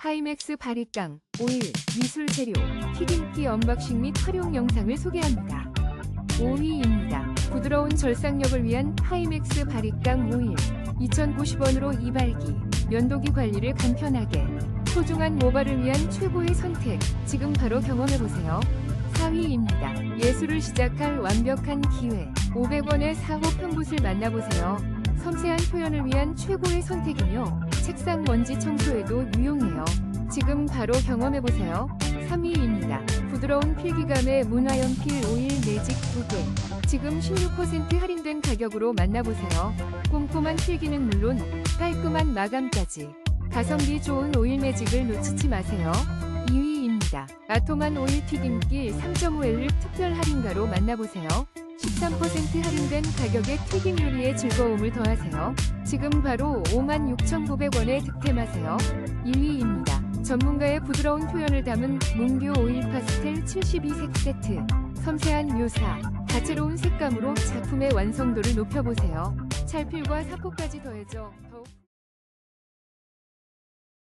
하이맥스 바리깡, 오일, 미술 재료, 튀김기 언박싱 및 활용 영상을 소개합니다. 5위입니다. 부드러운 절삭력을 위한 하이맥스 바리깡 오일. 2,090원으로 이발기, 면도기 관리를 간편하게. 소중한 모발을 위한 최고의 선택. 지금 바로 경험해보세요. 4위입니다. 예술을 시작할 완벽한 기회. 500원의 4호 편붓을 만나보세요. 섬세한 표현을 위한 최고의 선택이며 책상 먼지 청소에도 유용해요. 지금 바로 경험해보세요. 3위입니다. 부드러운 필기감의 문화연필 오일 매직 2개. 지금 16% 할인된 가격으로 만나보세요. 꼼꼼한 필기는 물론 깔끔한 마감까지. 가성비 좋은 오일 매직을 놓치지 마세요. 2위입니다. 아토만 오일 튀김기 3.5L 특별 할인가로 만나보세요. 13% 할인된 가격에 튀김 요리의 즐거움을 더하세요. 지금 바로 56,900원에 득템하세요. 1위입니다. 전문가의 부드러운 표현을 담은 문교 오일 파스텔 72색 세트. 섬세한 묘사, 다채로운 색감으로 작품의 완성도를 높여보세요. 찰필과 사포까지 더해져 더욱